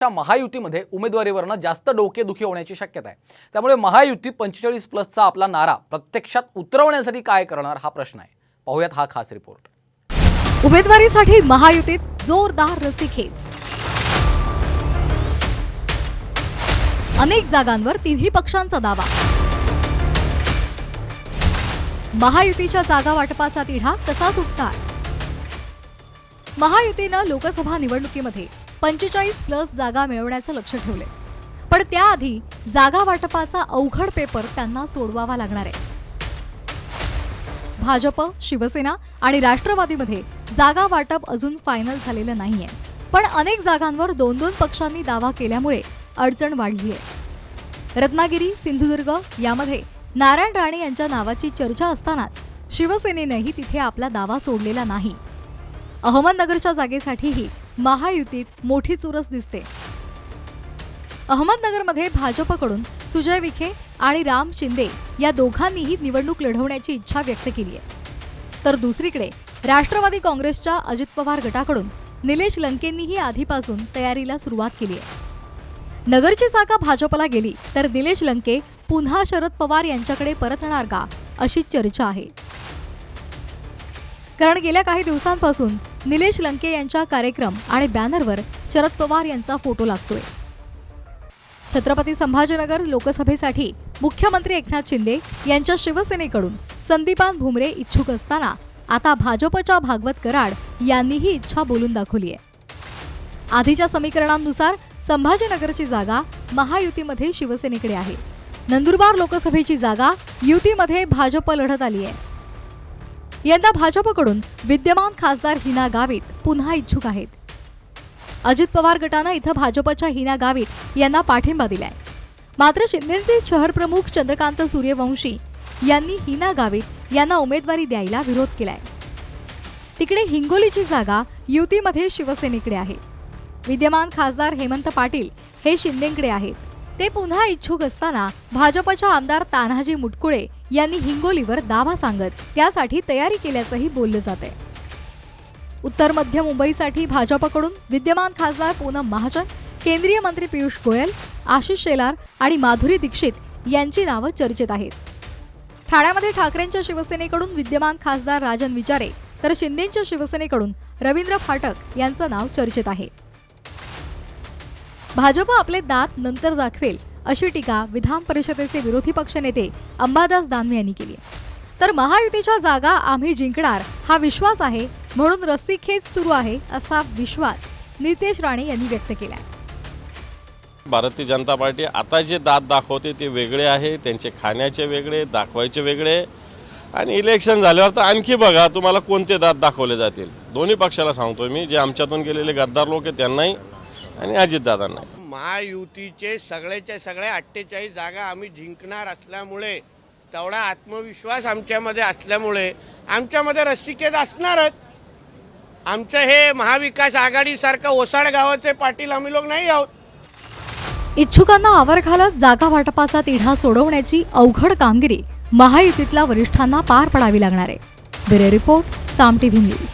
च्या महायुतीमध्ये उमेदवारीवरनं जास्त डोकेदुखी होण्याची शक्यता आहे. त्यामुळे महायुती पंचेचाळीस प्लसचा आपला नारा प्रत्यक्षात उतरवण्यासाठी काय करणार हा प्रश्न आहे. पाहूयात हा खास रिपोर्ट. उमेदवारीसाठी महायुतीत जोरदार रस्सीखेच. अनेक जागांवर तिन्ही पक्षांचा दावा. महायुतीच्या जागा वाटपाचा तिढा कसा सुटणार महायुतीनं लोकसभा निवडणुकीमध्ये पंचेचाळीस प्लस जागा मिळवण्याचं लक्ष ठेवले पण त्याआधी जागा वाटपाचा अवघड पेपर त्यांना सोडवावा लागणार आहे. भाजप शिवसेना आणि राष्ट्रवादीमध्ये जागा वाटप अजून फायनल झालेलं नाहीये. पण अनेक जागांवर दोन दोन पक्षांनी दावा केल्यामुळे अडचण वाढली आहे रत्नागिरी सिंधुदुर्ग यामध्ये नारायण राणे यांच्या नावाची चर्चा असतानाच शिवसेनेनंही तिथे आपला दावा सोडलेला नाही. अहमदनगरच्या जागेसाठीही महायुतीत मोठी चुरस दिसते. अहमदनगरमध्ये भाजपकडून सुजय विखे आणि राम शिंदे या दोघांनीही निवडणूक लढवण्याची इच्छा व्यक्त केली आहे. तर दुसरीकडे राष्ट्रवादी काँग्रेसच्या अजित पवार गटाकडून निलेश लंकेंनीही आधीपासून तयारीला सुरुवात केली आहे. नगरची जागा भाजपला गेली तर निलेश लंके पुन्हा शरद पवार यांच्याकडे परतणार का अशी चर्चा आहे. कारण गेल्या काही दिवसांपासून निलेश लंके यांच्या कार्यक्रम आणि बॅनरवर शरद पवार यांचा फोटो लागतोय. छत्रपती संभाजीनगर लोकसभेसाठी मुख्यमंत्री एकनाथ शिंदे यांच्या शिवसेनेकडून संदीपान भुमरे इच्छुक असताना आता भाजपच्या भागवत कराड यांनीही इच्छा बोलून दाखवली आहे आधीच्या समीकरणांनुसार संभाजीनगरची जागा महायुतीमध्ये शिवसेनेकडे आहे. नंदुरबार लोकसभेची जागा युतीमध्ये भाजप लढत आली आहे यंदा भाजपकडून विद्यमान खासदार हिना गावित पुन्हा इच्छुक आहेत. अजित पवार गटानं इथं भाजपच्या हिना गावित यांना पाठिंबा दिलाय. मात्र शिंदेचे शहर प्रमुख चंद्रकांत सूर्यवंशी यांनी हिना गावित यांना उमेदवारी द्यायला विरोध केलाय. तिकडे हिंगोलीची जागा युतीमध्ये शिवसेनेकडे आहे. विद्यमान खासदार हेमंत पाटील हे शिंदेकडे आहेत. ते पुन्हा इच्छुक असताना भाजपच्या आमदार तान्हाजी मुटकुळे यांनी हिंगोलीवर दावा सांगत त्यासाठी तयारी केल्याचंही बोललं जात आहे उत्तर मध्य मुंबईसाठी भाजपकडून विद्यमान खासदार पूनम महाजन केंद्रीय मंत्री पियुष गोयल आशिष शेलार आणि माधुरी दीक्षित यांची नावं चर्चेत आहेत. ठाण्यामध्ये ठाकरेंच्या शिवसेनेकडून विद्यमान खासदार राजन विचारे तर शिंदेच्या शिवसेनेकडून रवींद्र फाटक यांचं नाव चर्चेत आहे. भाजप आपले दात नंतर दाखवेल अशी टीका विधान परिषदेचे विरोधी पक्षनेते अंबादास दानवे यांनी केली तर महायुतीच्या जागा आम्ही जिंकणार हा विश्वास आहे म्हणून रस्सीखेच सुरू आहे असा विश्वास नितेश राणे यांनी व्यक्त केला भारतीय जनता पार्टी आता जे दात दाखवते ते वेगळे आहे त्यांचे खाण्याचे वेगळे दाखवायचे वेगळे. आणि इलेक्शन झाल्यावर तर आणखी बघा तुम्हाला कोणते दात दाखवले जातील? दोन्ही पक्षाला सांगतोय मी जे आमच्यातून गेलेले गद्दार लोक आहेत त्यांनाही आणि अजितदादांनाही. महायुतीचे सगळ्याच्या सगळ्या अठ्ठेचाळीस जागा आम्ही जिंकणार असल्यामुळे तेवढा आत्मविश्वास आमच्यामध्ये असल्यामुळे आमच्यामध्ये रस्तिकेत असणारच. आमचं हे महाविकास आघाडीसारखं ओसाड गावाचे पाटील आम्ही लोक नाही आहोत. इच्छुकांना आवर घालत जागा वाटपाचा तिढा सोडवण्याची अवघड कामगिरी महायुतीतल्या वरिष्ठांना पार पडावी लागणार आहे. Bureau report Saam TV news.